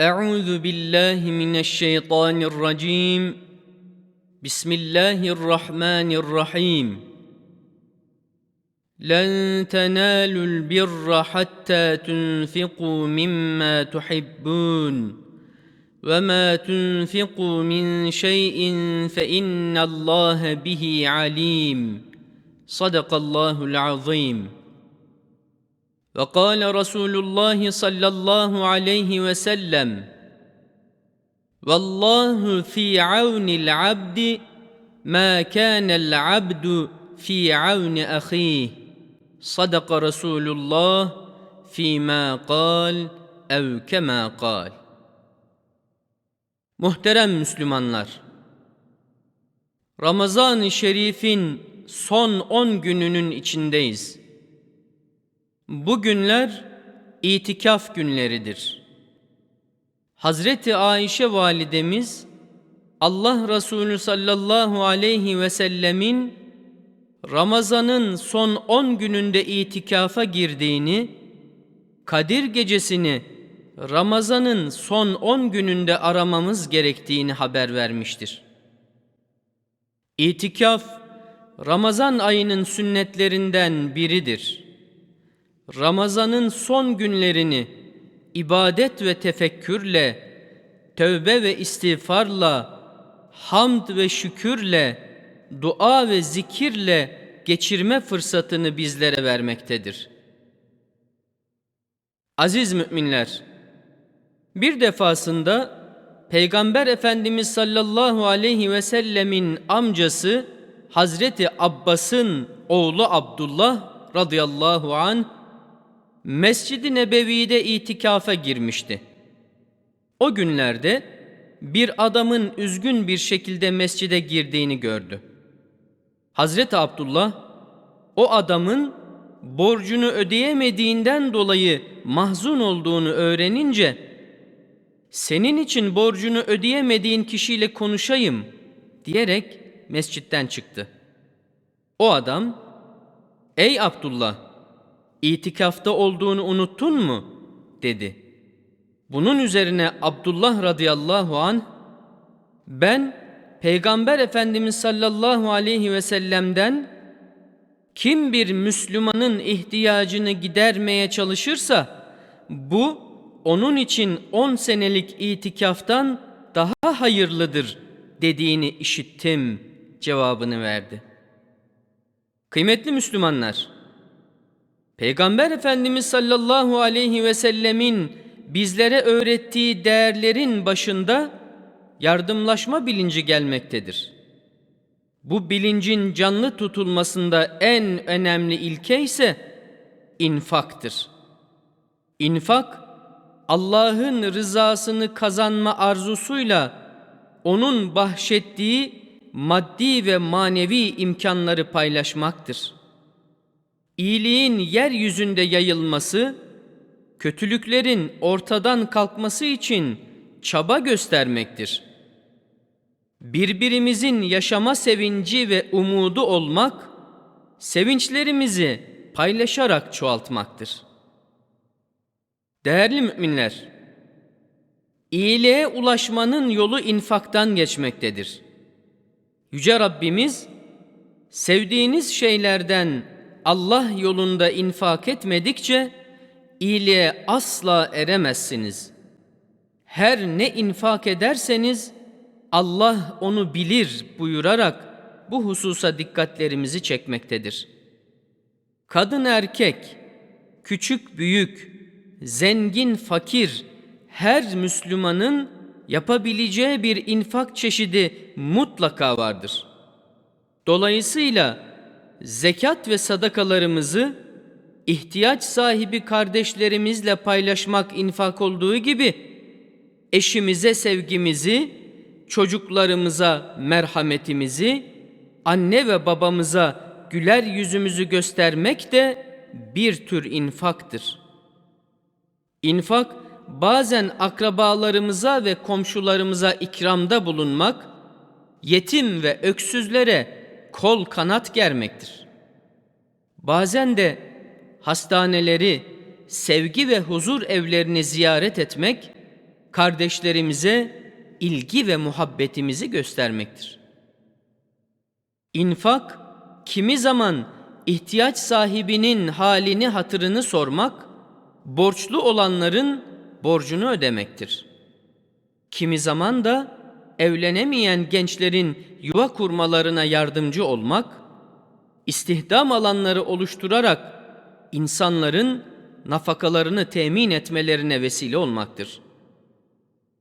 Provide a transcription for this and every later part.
أعوذ بالله من الشيطان الرجيم. بسم الله الرحمن الرحيم. لن تنالوا البر حتى تنفقوا مما تحبون. وما تنفقوا من شيء فإن الله به عليم. صدق الله العظيم. وقال رسول الله صلى الله عليه وسلم والله في عون العبد ما كان العبد في عون اخيه صدق رسول الله فيما قال ev kema kal. Muhterem Müslümanlar, Ramazan-ı Şerif'in son 10 gününün içindeyiz. Bu günler itikaf günleridir. Hazreti Ayşe validemiz Allah Resulü sallallahu aleyhi ve sellemin Ramazan'ın son 10 gününde itikafa girdiğini, Kadir gecesini Ramazan'ın son 10 gününde aramamız gerektiğini haber vermiştir. İtikaf Ramazan ayının sünnetlerinden biridir. Ramazan'ın son günlerini ibadet ve tefekkürle, tövbe ve istiğfarla, hamd ve şükürle, dua ve zikirle geçirme fırsatını bizlere vermektedir. Aziz müminler, bir defasında Peygamber Efendimiz sallallahu aleyhi ve sellemin amcası Hazreti Abbas'ın oğlu Abdullah radıyallahu anh Mescid-i Nebevi'de itikafa girmişti. O günlerde bir adamın üzgün bir şekilde mescide girdiğini gördü. Hazreti Abdullah o adamın borcunu ödeyemediğinden dolayı mahzun olduğunu öğrenince senin için borcunu ödeyemediğin kişiyle konuşayım diyerek mescitten çıktı. O adam ey Abdullah itikafta olduğunu unuttun mu dedi. Bunun üzerine Abdullah radıyallahu an ben Peygamber Efendimiz sallallahu aleyhi ve sellem'den kim bir Müslümanın ihtiyacını gidermeye çalışırsa bu onun için on senelik itikaftan daha hayırlıdır dediğini işittim cevabını verdi. Kıymetli Müslümanlar, Peygamber Efendimiz sallallahu aleyhi ve sellemin bizlere öğrettiği değerlerin başında yardımlaşma bilinci gelmektedir. Bu bilincin canlı tutulmasında en önemli ilke ise infaktır. İnfak, Allah'ın rızasını kazanma arzusuyla onun bahşettiği maddi ve manevi imkanları paylaşmaktır. İyiliğin yeryüzünde yayılması, kötülüklerin ortadan kalkması için çaba göstermektir. Birbirimizin yaşama sevinci ve umudu olmak, sevinçlerimizi paylaşarak çoğaltmaktır. Değerli müminler, iyiliğe ulaşmanın yolu infaktan geçmektedir. Yüce Rabbimiz, sevdiğiniz şeylerden Allah yolunda infak etmedikçe, iyiliğe asla eremezsiniz. Her ne infak ederseniz Allah onu bilir buyurarak bu hususa dikkatlerimizi çekmektedir. Kadın erkek, küçük büyük, zengin fakir her Müslümanın yapabileceği bir infak çeşidi mutlaka vardır. Dolayısıyla zekat ve sadakalarımızı ihtiyaç sahibi kardeşlerimizle paylaşmak infak olduğu gibi eşimize sevgimizi, çocuklarımıza merhametimizi, anne ve babamıza güler yüzümüzü göstermek de bir tür infaktır. İnfak bazen akrabalarımıza ve komşularımıza ikramda bulunmak, yetim ve öksüzlere kol kanat germektir. Bazen de hastaneleri, sevgi ve huzur evlerini ziyaret etmek, kardeşlerimize ilgi ve muhabbetimizi göstermektir. İnfak, kimi zaman ihtiyaç sahibinin halini hatırını sormak, borçlu olanların borcunu ödemektir. Kimi zaman da evlenemeyen gençlerin yuva kurmalarına yardımcı olmak, istihdam alanları oluşturarak insanların nafakalarını temin etmelerine vesile olmaktır.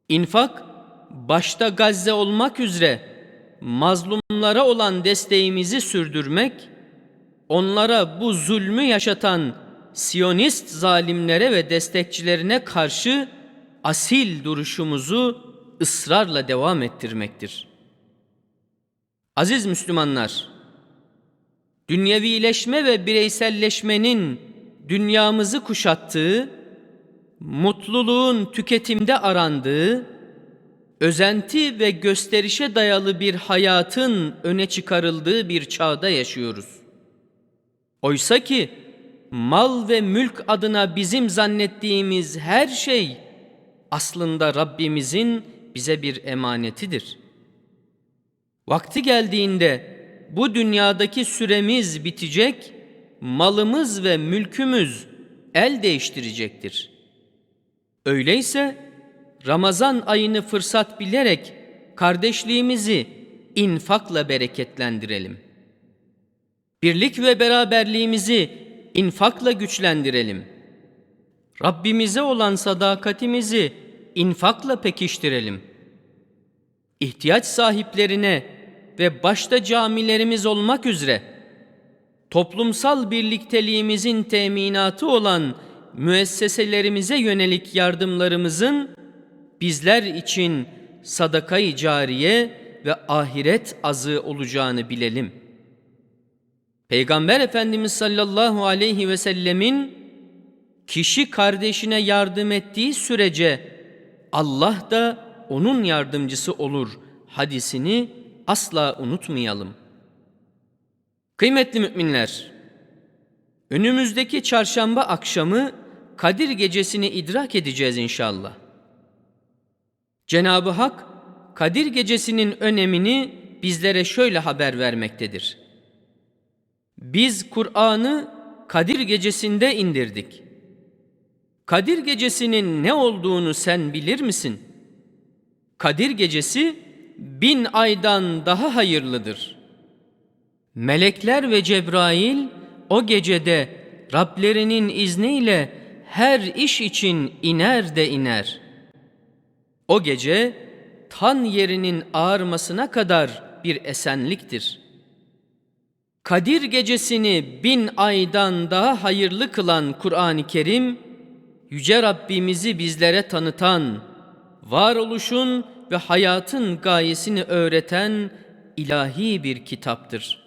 İnfak, başta Gazze olmak üzere mazlumlara olan desteğimizi sürdürmek, onlara bu zulmü yaşatan Siyonist zalimlere ve destekçilerine karşı asil duruşumuzu ısrarla devam ettirmektir. Aziz Müslümanlar, dünyevileşme ve bireyselleşmenin dünyamızı kuşattığı, mutluluğun tüketimde arandığı, özenti ve gösterişe dayalı bir hayatın öne çıkarıldığı bir çağda yaşıyoruz. Oysa ki mal ve mülk adına bizim zannettiğimiz her şey aslında Rabbimizin bize bir emanetidir. Vakti geldiğinde bu dünyadaki süremiz bitecek, malımız ve mülkümüz el değiştirecektir. Öyleyse Ramazan ayını fırsat bilerek kardeşliğimizi infakla bereketlendirelim. Birlik ve beraberliğimizi infakla güçlendirelim. Rabbimize olan sadakatimizi infakla pekiştirelim. İhtiyaç sahiplerine ve başta camilerimiz olmak üzere toplumsal birlikteliğimizin teminatı olan müesseselerimize yönelik yardımlarımızın bizler için sadakayı cariye ve ahiret azı olacağını bilelim. Peygamber Efendimiz sallallahu aleyhi ve sellemin kişi kardeşine yardım ettiği sürece Allah da onun yardımcısı olur hadisini asla unutmayalım. Kıymetli müminler, önümüzdeki çarşamba akşamı Kadir gecesini idrak edeceğiz inşallah. Cenab-ı Hak Kadir gecesinin önemini bizlere şöyle haber vermektedir. Biz Kur'an'ı Kadir gecesinde indirdik. Kadir gecesinin ne olduğunu sen bilir misin? Kadir gecesi bin aydan daha hayırlıdır. Melekler ve Cebrail o gecede Rablerinin izniyle her iş için iner de iner. O gece tan yerinin ağarmasına kadar bir esenliktir. Kadir gecesini bin aydan daha hayırlı kılan Kur'an-ı Kerim, Yüce Rabbimizi bizlere tanıtan, varoluşun ve hayatın gayesini öğreten ilahi bir kitaptır.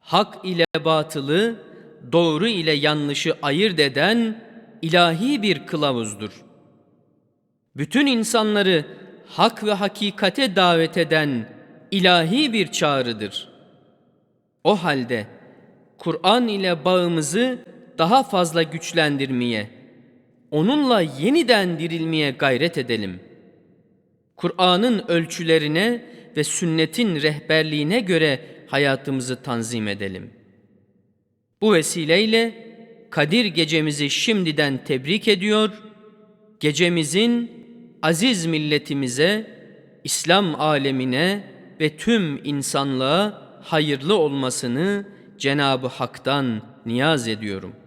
Hak ile batılı, doğru ile yanlışı ayırt eden ilahi bir kılavuzdur. Bütün insanları hak ve hakikate davet eden ilahi bir çağrıdır. O halde Kur'an ile bağımızı daha fazla güçlendirmeye, onunla yeniden dirilmeye gayret edelim. Kur'an'ın ölçülerine ve sünnetin rehberliğine göre hayatımızı tanzim edelim. Bu vesileyle Kadir gecemizi şimdiden tebrik ediyor, gecemizin aziz milletimize, İslam alemine ve tüm insanlığa hayırlı olmasını Cenab-ı Hak'tan niyaz ediyorum.''